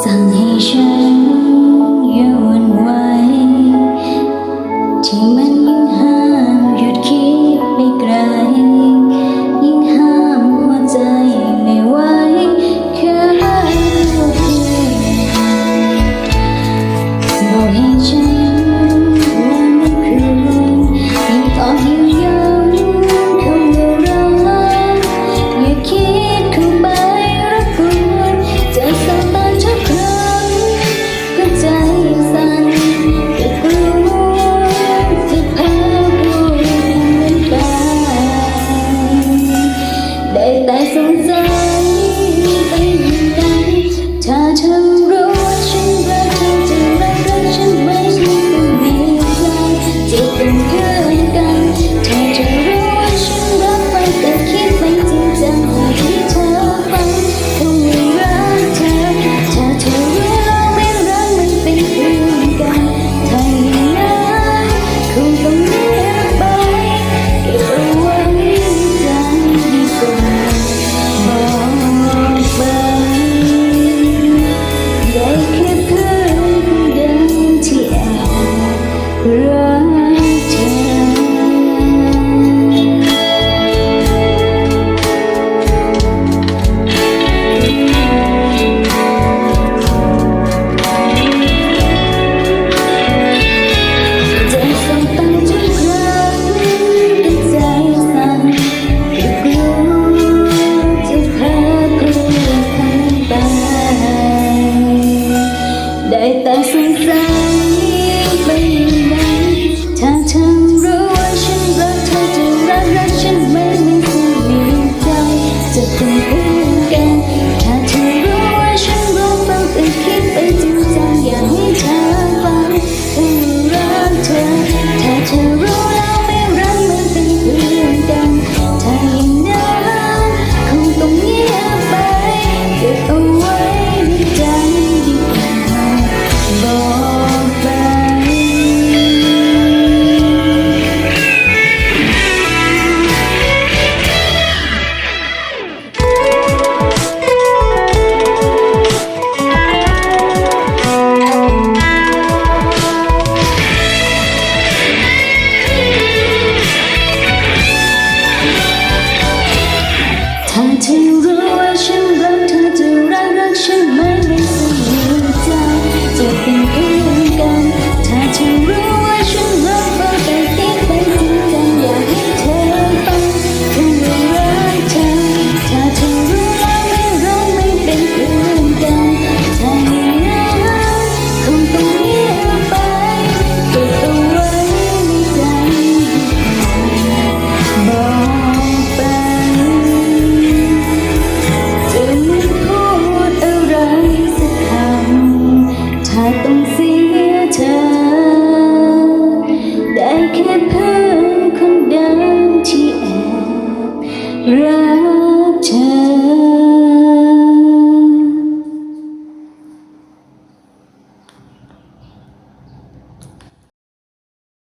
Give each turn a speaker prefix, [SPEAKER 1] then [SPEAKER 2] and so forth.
[SPEAKER 1] สั่งให้ฉันอยู่ ได้แต่สงสัยไปยังไงถ้าเธอ to 人